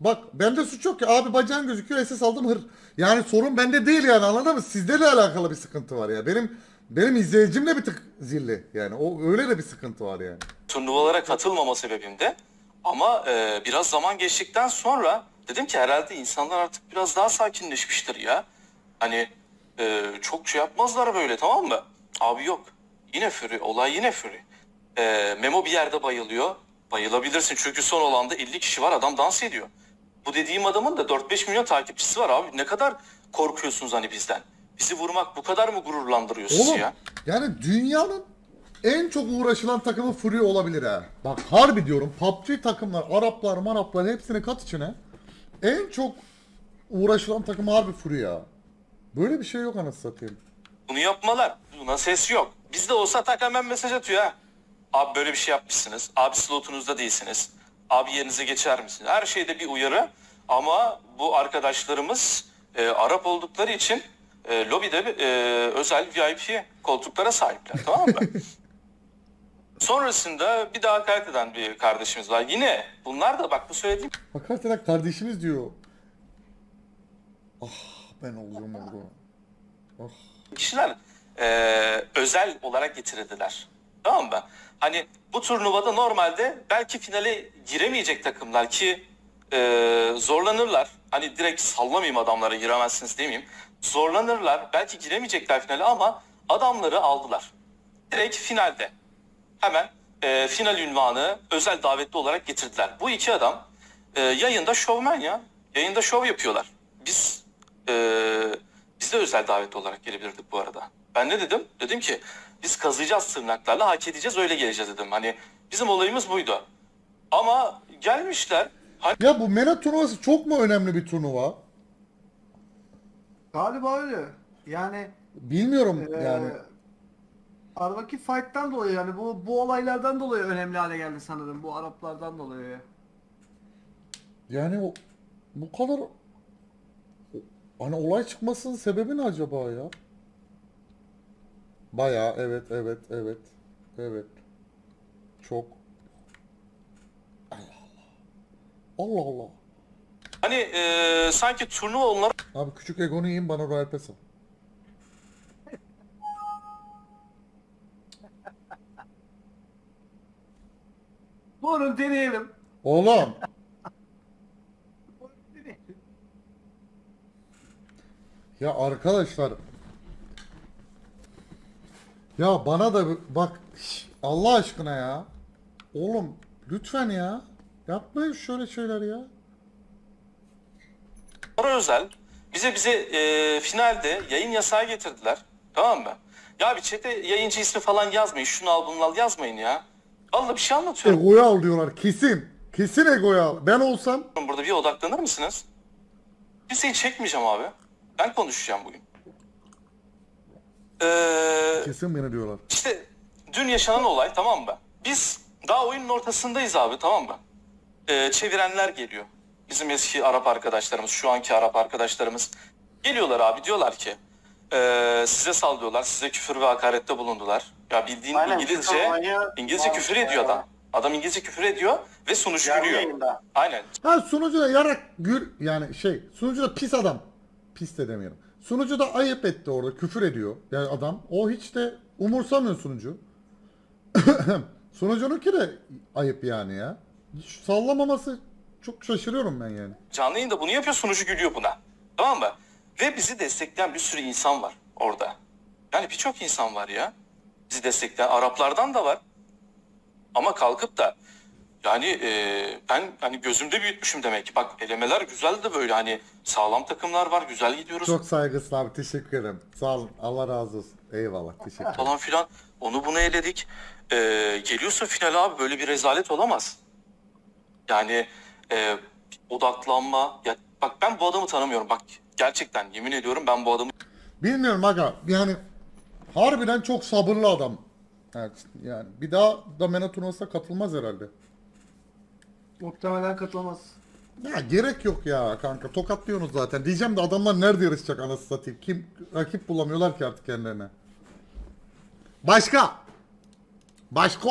Bak bende suç yok ki abi bacağın gözüküyor SS aldım hır. Yani sorun bende değil yani anladın mı? Sizde de alakalı bir sıkıntı var ya. Benim benim izleyicimle bir tık zilli yani. O öyle de bir sıkıntı var yani. turnuvalara katılmama sebebim de. Ama e, biraz zaman geçtikten sonra dedim ki herhalde insanlar artık biraz daha sakinleşmiştir ya. Hani e, çok şey yapmazlar böyle tamam mı? Abi yok. Yine Fury. Olay yine Fury. E, Memo bir yerde bayılıyor. Bayılabilirsin çünkü son olanda 50 kişi var adam dans ediyor. Bu dediğim adamın da 4-5 milyon takipçisi var abi. Ne kadar korkuyorsunuz hani bizden? Bizi vurmak bu kadar mı gururlandırıyor sizi Oğlum ya? yani dünyanın en çok uğraşılan takımı Fury olabilir ha. Bak harbi diyorum PUBG takımlar, Araplar, Maraplar hepsini kat içine. En çok uğraşılan takım harbi Fury ya. Böyle bir şey yok anasını satayım. Bunu yapmalar. Buna ses yok. Bizde olsa tak hemen mesaj atıyor ha. Abi böyle bir şey yapmışsınız. Abi slotunuzda değilsiniz. Abi yerinize geçer misiniz? Her şeyde bir uyarı. Ama bu arkadaşlarımız e, Arap oldukları için e, lobide e, özel VIP koltuklara sahipler. Tamam mı? Sonrasında bir daha hakaret eden bir kardeşimiz var. Yine bunlar da bak bu söylediğim Hakikaten kardeşimiz diyor. Ah ben oluyorum orada. Ah. kişiler e, özel olarak getirildiler. Tamam mı? Hani bu turnuvada normalde belki finale giremeyecek takımlar ki e, zorlanırlar. Hani direkt sallamayayım adamlara giremezsiniz demeyeyim. Zorlanırlar. Belki giremeyecekler finale ama adamları aldılar. Direkt finalde. Hemen e, final ünvanı özel davetli olarak getirdiler. Bu iki adam e, yayında şovmen ya. Yayında şov yapıyorlar. Biz e, biz de özel davetli olarak gelebilirdik bu arada. Ben ne dedim? Dedim ki biz kazıyacağız tırnaklarla hak edeceğiz öyle geleceğiz dedim. Hani bizim olayımız buydu. Ama gelmişler. Hani Ya bu MENA turnuvası çok mu önemli bir turnuva? Galiba öyle. Yani Bilmiyorum eee, yani. aradaki fight'tan dolayı yani bu bu olaylardan dolayı önemli hale geldi sanırım. Bu Araplardan dolayı. Yani o bu kadar hani olay çıkmasının sebebi ne acaba ya? Bayağı evet evet evet evet. Çok. Allah Allah. Allah Allah. Hani e, sanki turnuva onlara abi küçük egonu yiyin bana Royal Pass al. Buyurun deneyelim. Oğlum. Ya arkadaşlar ya bana da bak şş, Allah aşkına ya oğlum lütfen ya yapmayın şöyle şeyler ya. özel bize bize e, finalde yayın yasağı getirdiler. Tamam mı? Ya bir çete yayıncı ismi falan yazmayın. Şunu al bunu al yazmayın ya. Vallahi bir şey anlatıyorum. Egoya al diyorlar kesin. Kesin egoya al. Ben olsam Burada bir odaklanır mısınız? Kimseyi çekmeyeceğim abi. Ben konuşacağım bugün. Kesin beni diyorlar. işte dün yaşanan olay tamam mı? Biz daha oyunun ortasındayız abi tamam mı? Ee, çevirenler geliyor. Bizim eski Arap arkadaşlarımız, şu anki Arap arkadaşlarımız geliyorlar abi diyorlar ki ee, size sallıyorlar, size küfür ve hakarette bulundular. Ya bildiğin Aynen, İngilizce, İngilizce küfür ediyor adam. Adam İngilizce küfür ediyor ve sunucu Canlı gülüyor. yayında. Aynen. Ha sunucu da yarak gür yani şey sunucu da pis adam. Pis de demiyorum. Sunucu da ayıp etti orada küfür ediyor yani adam. O hiç de umursamıyor sunucu. Sunucununki de ayıp yani ya. Hiç sallamaması çok şaşırıyorum ben yani. Canlı yayında bunu yapıyor sunucu gülüyor buna. Tamam mı? Ve bizi destekleyen bir sürü insan var orada. Yani birçok insan var ya. Bizi destekleyen Araplardan da var. Ama kalkıp da yani e, ben hani gözümde büyütmüşüm demek ki. Bak elemeler güzel de böyle hani sağlam takımlar var güzel gidiyoruz Çok saygısız abi teşekkür ederim. Sağ olun. Allah razı olsun. Eyvallah teşekkür ederim. falan filan. Onu bunu eledik. E, geliyorsun finale abi böyle bir rezalet olamaz. Yani e, odaklanma. Ya, bak ben bu adamı tanımıyorum. Bak gerçekten yemin ediyorum ben bu adamı Bilmiyorum aga yani harbiden çok sabırlı adam. Evet, yani bir daha da MENA turnuvasına katılmaz herhalde. Muhtemelen katılmaz. Ya gerek yok ya kanka tokatlıyorsunuz zaten. Diyeceğim de adamlar nerede yarışacak anasını satayım. Kim rakip bulamıyorlar ki artık kendilerine. Başka. Başka.